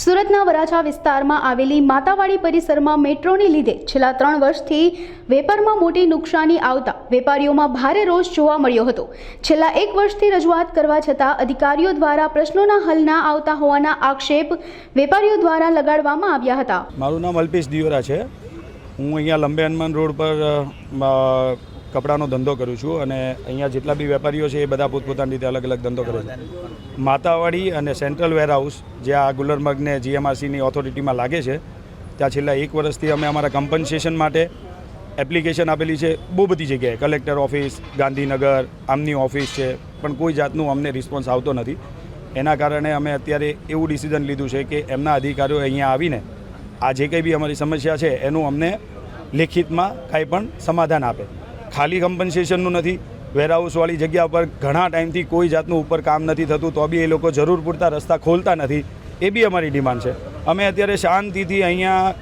સુરતના વરાછા વિસ્તારમાં આવેલી માતાવાડી પરિસરમાં મેટ્રોને લીધે છેલ્લા ત્રણ વર્ષથી વેપારમાં મોટી નુકસાની આવતા વેપારીઓમાં ભારે રોષ જોવા મળ્યો હતો. છેલ્લા એક વર્ષથી રજૂઆત કરવા છતાં અધિકારીઓ દ્વારા પ્રશ્નોના હલ ના આવતા હોવાના આક્ષેપ વેપારીઓ દ્વારા લગાડવામાં આવ્યા હતા. મારું નામ અલ્પેશ દિયોરા છે. હું અહીંયા લંબે રોડ પર કપડાનો ધંધો કરું છું અને અહીંયા જેટલા બી વેપારીઓ છે એ બધા પોતપોતાની રીતે અલગ અલગ ધંધો કરે છે. માતાવાડી અને સેન્ટ્રલ વેરહાઉસ જે આ ગુલરમર્ગને જીએમઆરસીની ઓથોરિટીમાં લાગે છે, ત્યાં છેલ્લા એક વર્ષથી અમે અમારા કમ્પન્સેશન માટે એપ્લિકેશન આપેલી છે બહુ બધી જગ્યાએ. કલેક્ટર ઓફિસ ગાંધીનગર, આમની ઓફિસ છે, પણ કોઈ જાતનું અમને રિસ્પોન્સ આવતો નથી. એના કારણે અમે અત્યારે એવું ડિસિઝન લીધું છે કે એમના અધિકારીઓ અહીંયા આવીને આ જે કંઈ બી અમારી સમસ્યા છે, એનું અમને લેખિતમાં કાંઈ પણ સમાધાન આપે. ખાલી કમ્પન્સેશનનું નથી. વેરહાઉસવાળી જગ્યા પર ઘણા ટાઈમથી કોઈ જાતનું ઉપર કામ નથી થતું, તો બી એ લોકો જરૂર પૂરતા રસ્તા ખોલતા નથી. એ બી અમારી ડિમાન્ડ છે. અમે અત્યારે શાંતિથી અહીંયા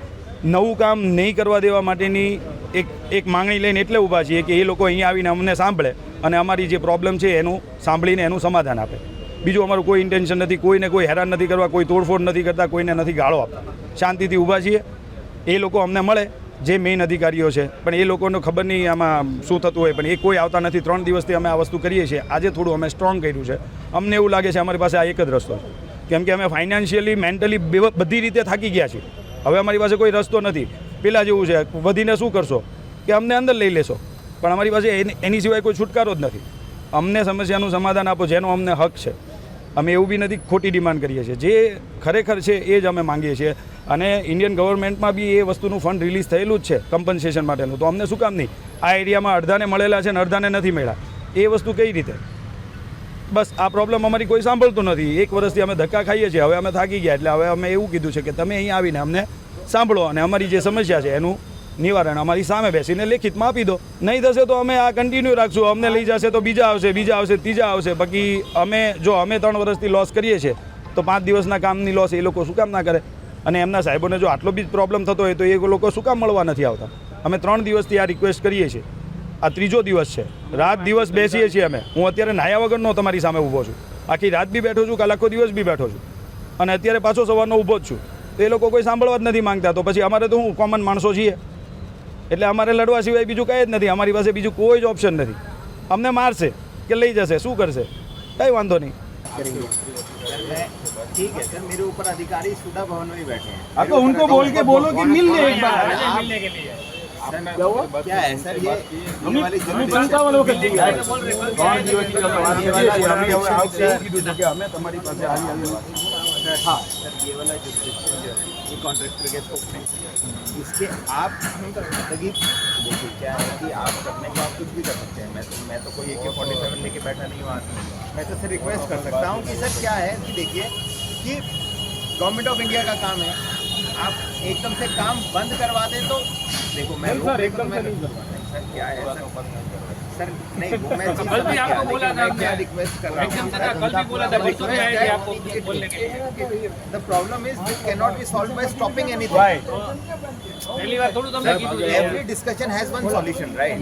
નવું કામ નહીં કરવા દેવા માટેની એક એક માંગણી લઈને એટલે ઊભા છીએ કે એ લોકો અહીંયા આવીને અમને સાંભળે અને અમારી જે પ્રોબ્લેમ છે એનું સાંભળીને એનું સમાધાન આપે. બીજું અમારું કોઈ ઇન્ટેન્શન નથી, કોઈને કોઈ હેરાન નથી કરવા, કોઈ તોડફોડ નથી કરતા, કોઈને નથી ગાળો આપતા. શાંતિથી ઊભા છીએ. એ લોકો અમને મળે. જે મેઇન અધિકારીઓ છે. પણ એ લોકોને ખબર નહીં આમાં શું થતું હોય. પણ એ કોઈ આવતા નથી. ત્રણ દિવસથી અમે આ વસ્તુ કરીએ છીએ. આજે થોડું અમે સ્ટ્રોંગ કર્યું છે. અમને એવું લાગે છે અમારી પાસે આ એક જ રસ્તો છે. કેમ કે અમે ફાઇનાન્શિયલી મેન્ટલી બધી રીતે થાકી ગયા છીએ. હવે અમારી પાસે કોઈ રસ્તો નથી. પેલા જેવું છે. વધીને શું કરશો? કે અમને અંદર લઈ લેશો. પણ અમારી પાસે એની સિવાય કોઈ છુટકારો જ નથી. અમને સમસ્યાનું સમાધાન આપો, જેનો અમને હક છે. અમે એવું બી નથી ખોટી ડિમાન્ડ કરીએ છીએ. જે ખરેખર છે, એ જ અમે માંગીએ છીએ. અને ઇન્ડિયન ગવર્મેન્ટમાં બી એ વસ્તુનું ફંડ રિલીઝ થયેલું જ છે કમ્પન્સેશન માટેનું. તો અમને શું કામ નહીં? આ એરિયામાં અડધાને મળેલા છે અને અડધાને નથી મળ્યા. એ વસ્તુ કઈ રીતે? બસ, આ પ્રોબ્લેમ અમારી કોઈ સાંભળતું નથી. એક વર્ષથી અમે ધક્કા ખાઈએ છીએ. હવે અમે થાકી ગયા એટલે હવે અમે એવું કીધું છે કે તમે અહીં આવીને અમને સાંભળો અને અમારી જે સમસ્યા છે એનું નિવારણ અમારી સામે બેસીને લેખિતમાં આપી દો. નહીં થશે તો અમે આ કન્ટિન્યુ રાખશું. અમને લઈ જશે તો બીજા આવશે બીજા આવશે, ત્રીજા આવશે. બાકી અમે, જો અમે ત્રણ વર્ષથી લોસ કરીએ છીએ, તો પાંચ દિવસના કામની લોસ એ લોકો શું કામ ના કરે? અને એમના સાહેબોને જો આટલો બી પ્રોબ્લેમ થતો હોય તો એ લોકો શું કામ મળવા નથી આવતા? અમે ત્રણ દિવસથી આ રિક્વેસ્ટ કરીએ છીએ. આ ત્રીજો દિવસ છે. રાત દિવસ બેસીએ છીએ અમે. હું અત્યારે નાયા વગરનો તમારી સામે ઊભો છું. આખી રાત બી બેઠો છું, કાલ દિવસ બી બેઠો છું. અને અત્યારે પાછો સવારનો ઊભો જ છું. તો એ લોકો કોઈ સાંભળવા જ નથી માંગતા. તો પછી અમારે તો હું કોમન માણસો છીએ. એટલે અમારે લડવા સિવાય બીજું કંઈ જ નથી. અમારી પાસે બીજું કોઈ જ ઓપ્શન નથી. અમને મારશે કે લઈ જશે. શું કરશે? કંઈ વાંધો નહીં. करेंगे ठीक है सर मेरे ऊपर अधिकारी सुधा भवन में ही बैठे हैं तो उनको बोल के बोलो कि मिल ले एक बार मिलने के लिए क्या है सर ये हमें हमें वालों का ठीक है कौन जीवन की આવી हाँ सर ये वाला जो डिसीज़न जो है ये कॉन्ट्रैक्टर के में इसके आप कि देखिए क्या है कि आप करने को आप कुछ भी कर सकते हैं। मैं तो मैं तो कोई ए के फोर्टी सेवन लेके बैठा नहीं हूँ आज मैं तो सर रिक्वेस्ट कर सकता हूँ कि सर क्या है कि देखिए कि गवर्नमेंट ऑफ़ इंडिया का काम है। आप एकदम से काम बंद करवा दें तो देखो मैं सर एकदम से नहीं सर क्या है सर? सर नहीं वो मैं चीज़ कल भी समझ आपको गया, बोला लेकिन था मैं क्या हमने। रिक्वेस्ट कर रहा एकदम से हूँ कल भी बोला था परसों भी आएंगे आपको बोलने के लिए The problem is this cannot be solved by stopping anything. પહેલી વાર થોડું તમને કીધું છે Every discussion has one solution, right?